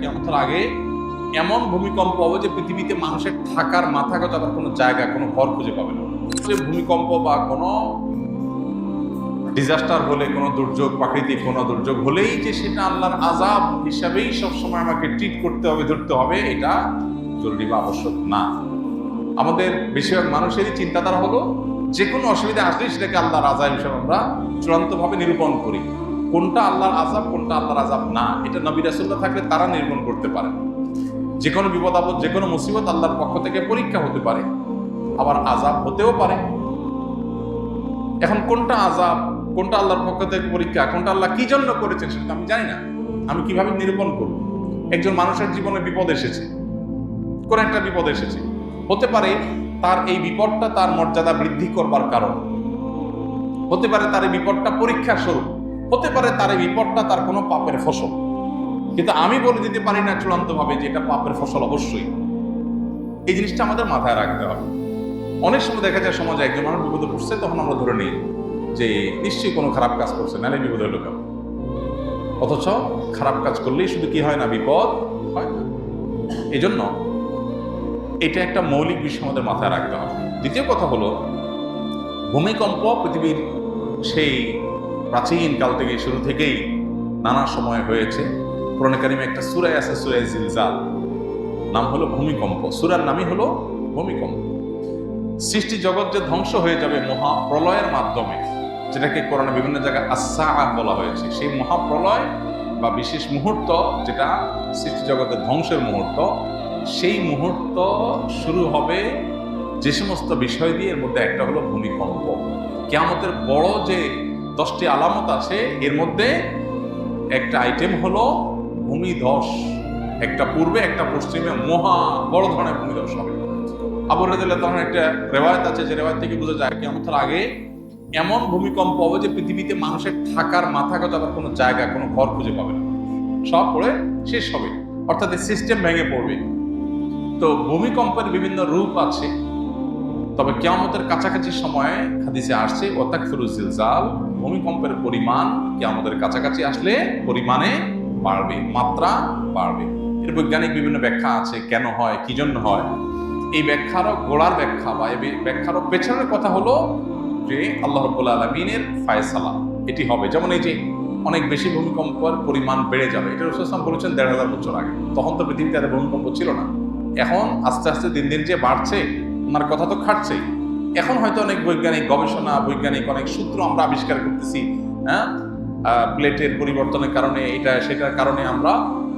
কেমন? আগে এমন ভূমিকম্প হবে যে পৃথিবীতে মানুষের থাকার মাথাগত আবার কোনো জায়গা, কোনো ঘর খুঁজে পাবে না। ভূমিকম্প বা কোনো ডিজাস্টার হলে, কোনো দুর্যোগ, প্রাকৃতিক কোনো দুর্যোগ হলেই যে সেটা আল্লাহর আজাব হিসাবেই সবসময় আমাকে ট্রিট করতে হবে, ধরতে হবে, এটা জরুরি বা আবশ্যক না। আমাদের বেশিরভাগ মানুষেরই চিন্তাধারা হলো যে কোনো অসুবিধা আসলেই সেটাকে আল্লাহর আজাব হিসাবে আমরা চূড়ান্তভাবে নিরূপণ করি। কোনটা আল্লাহর আজাব কোনটা আল্লাহর আজাব না, এটা নবী রাসুল্লাহ থাকলে তারা নিরূপণ করতে পারে। যে কোনো বিপদ আপদ যে কোনো মুসিবত আল্লাহর পক্ষ থেকে পরীক্ষা হতে পারে। আবার আজাব হতেও পারে। এখন কোনটা আজাব কোনটা আল্লাহর পক্ষ থেকে পরীক্ষা, কোনটা আল্লাহ কি জন্য করেছেন সেটা আমি জানি না। আমি কীভাবে নিরূপণ করব? একজন মানুষের জীবনে বিপদ এসেছে। কোন একটা বিপদ এসেছে। হতে পারে তার এই বিপদটা তার মর্যাদা বৃদ্ধি করবার কারণ। হতে পারে তার এই বিপদটা পরীক্ষা স্বরূপ। হতে পারে তার এই বিপদটা তার কোনো পাপের ফসল। কিন্তু আমি বলে দিতে পারি না চূড়ান্তভাবে যে এটা পাপের ফসল অবশ্যই। এই জিনিসটা আমাদের মাথায় রাখতে হবে। অনেক সময় দেখা যায় সমাজে একজন মানুষ বিপদে পড়ছে, তখন আমরা ধরে নিই যে নিশ্চয়ই কোনো খারাপ কাজ করছে, নাহলে বিপদ হলো অথচ খারাপ কাজ করলেই শুধু কি হয় না, বিপদ হয় না। এই জন্য এটা একটা মৌলিক বিষয় আমাদের মাথায় রাখতে হবে। দ্বিতীয় কথা হলো, ভূমিকম্প পৃথিবীর সেই প্রাচীন কাল থেকে শুরু থেকেই নানা সময় হয়েছে। পুরাণ কারিমে একটা সুরায় আছে সুরায় জিলজাল। নাম হলো ভূমিকম্প। সুরার নামই হলো ভূমিকম্প। সৃষ্টি জগৎ যে ধ্বংস হয়ে যাবে মহা প্রলয়ের মাধ্যমে, যেটাকে কোরআনে বিভিন্ন জায়গায় আশা বলা হয়েছে, সেই মহাপ্রলয় বা বিশেষ মুহূর্ত যেটা সৃষ্টি জগতের ধ্বংসের মুহূর্ত, সেই মুহূর্ত শুরু হবে যে সমস্ত বিষয় দিয়ে। এর মধ্যে একটা হলো ভূমিকম্প। কেয়ামতের বড় যে দশটি আলামত আছে। এর মধ্যে একটা আইটেম হলো ভূমিধস। একটা পূর্বে, একটা পশ্চিমে। মহা বড় ধরনের ভূমিধস হবে। আবু রাদিল্লাহ তখন একটা রেওয়ায়ত আছে। যে রেওয়ায়ত থেকে বোঝা যায় কেমতের আগে এমন ভূমিকম্প হবে যে পৃথিবীতে মানুষের থাকার, মাথা মাথাগত আবার কোনো জায়গা, কোনো ঘর খুঁজে পাবে না। সব পড়ে শেষ হবে। অর্থাৎ সিস্টেম ভেঙে পড়বে। তো ভূমিকম্পের বিভিন্ন রূপ আছে। তবে কেয়ামতের কাছাকাছি সময়ে হাদিসে আসছে ওতাক ফিরুজিলজাল ভূমিকম্পের পরিমাণ কি আমাদের কাছাকাছি আসলে পরিমাণে বাড়বে, মাত্রা বাড়বে? এর বৈজ্ঞানিক বিভিন্ন ব্যাখ্যা আছে, কেন হয়, কি জন্য হয়? এই ব্যাখ্যারও গোড়ার ব্যাখ্যা বা এই ব্যাখ্যারও পেছনের কথা হলো যে আল্লাহ রব্বুল আলমিনের ফায়সালা, এটি হবে। যেমন এই যে অনেক বেশি ভূমিকম্পের পরিমাণ বেড়ে যাবে, এটা রসুলাম বলেছেন দেড় হাজার বছর আগে। তখন তো পৃথিবীতে এত ভূমিকম্প ছিল না। এখন আস্তে আস্তে দিন দিন যে বাড়ছে, ওনার কথা তো খাটছেই। এখন হয়তো অনেক বৈজ্ঞানিক গবেষণা, বৈজ্ঞানিক অনেক সূত্র আমরা আবিষ্কার করতেছি হ্যাঁ? প্লেটের পরিবর্তনের কারণে, এটা, সেটার কারণে আমরা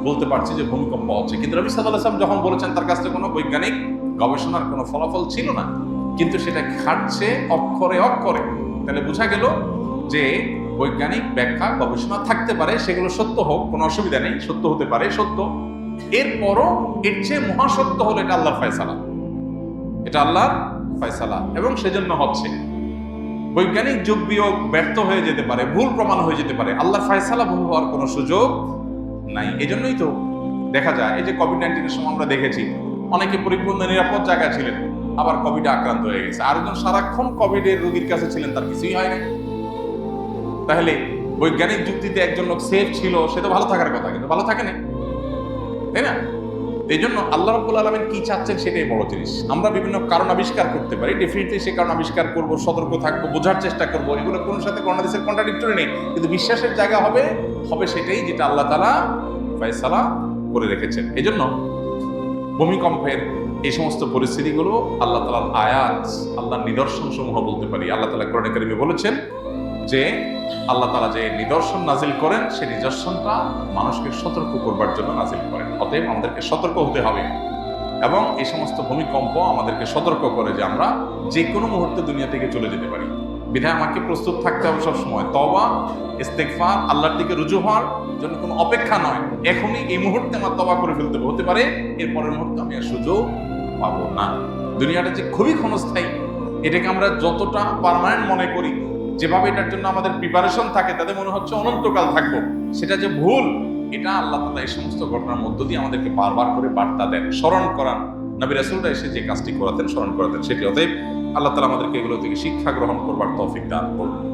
বলতে পারছি যে ভূমিকম্প হচ্ছে। কিন্তু রবি সাদ আলাম যখন বলেছেন তার কাছে কোনো বৈজ্ঞানিক গবেষণার কোনো ফলাফল ছিল না, কিন্তু সেটা খাটছে অক্ষরে অক্ষরে। তাহলে বোঝা গেল যে বৈজ্ঞানিক ব্যাখ্যা, গবেষণা থাকতে পারে, সেগুলো সত্য হোক, কোনো অসুবিধা নেই, সত্য হতে পারে, সত্য। এরপরও এর চেয়ে মহাসত্য হলো এটা আল্লাহর ফয়সালা। এটা আল্লাহর ফয়সালা, এবং সেজন্য হচ্ছে বৈজ্ঞানিক যুগ বিয়োগ ব্যর্থ হয়ে যেতে পারে, ভুল প্রমাণ হয়ে যেতে পারে। আল্লাহর ফয়সালা ভুল হওয়ার কোনো সুযোগ নাই। এই জন্যই তো দেখা যায়, এই যে কোভিড নাইন্টিনের সময় আমরা দেখেছি, অনেকে পরিপূর্ণ নিরাপদ জায়গায় ছিলেন, আবার কোভিডে আক্রান্ত হয়ে গেছে। আরেকজন সারাক্ষণ কোভিডের রোগীর কাছে ছিলেন, তার কিছুই হয় না তাহলে বৈজ্ঞানিক যুক্তিতে একজন লোক সেফ ছিল, সে তো ভালো থাকার কথা, কিন্তু ভালো থাকে না। তাই না? এই জন্য আল্লাহ রব্বুল আলমেন কি চাচ্ছেন সেটাই বড় জিনিস। আমরা বিভিন্ন কারণ আবিষ্কার করতে পারি ডেফিনেটলি সে কারণ আবিষ্কার করব, সতর্ক থাকব, বোঝার চেষ্টা করব, এগুলো কোনো সাথে কোনো দেশের কন্ট্রাডিক্টরি নেই, কিন্তু বিশ্বাসের জায়গা হবে হবে সেটাই যেটা আল্লাহ তালা ফয়সালা করে রেখেছেন। এই জন্য ভূমিকম্পের এই সমস্ত পরিস্থিতিগুলো আল্লাহ তালার আয়াত, আল্লাহর নিদর্শন সমূহ বলতে পারি। আল্লাহ তালা কোরআন বলেছেন যে আল্লাহ তালা যে নিদর্শন নাজিল করেন, সেই নিদর্শনটা মানুষকে সতর্ক করবার জন্য নাজিল করেন। অতএব আমাদেরকে সতর্ক হতে হবে এবং এই সমস্ত ভূমিকম্প আমাদেরকে সতর্ক করে যে আমরা যে কোনো মুহূর্তে দুনিয়া থেকে চলে যেতে পারি। বিধায় আমাকে প্রস্তুত থাকতে হবে সবসময়। তবা ইস্তেকফার আল্লাহর দিকে রুজু হওয়ার জন্য কোনো অপেক্ষা নয়। এখনই এই মুহূর্তে আমার তবা করে ফেলতে হতে পারে এর পরের মুহূর্তে আমি আর সুযোগ পাবো না। দুনিয়াটা যে খুবই ক্ষণস্থায়ী, এটাকে আমরা যতটা পারমানেন্ট মনে করি যেভাবে এটার জন্য আমাদের প্রিপারেশন থাকে তাদের মনে হচ্ছে অনন্তকাল থাকব। সেটা যে ভুল, এটা আল্লাহ তালা এই সমস্ত ঘটনার মধ্য দিয়ে আমাদেরকে বারবার করে বার্তা দেন, স্মরণ করান। নবী রাসুলরা এসে যে কাজটি করাতেন, স্মরণ করাতেন, সেটি। অতএব আল্লাহ তালা আমাদেরকে এগুলো থেকে শিক্ষা গ্রহণ করবার তৌফিক দান করুন।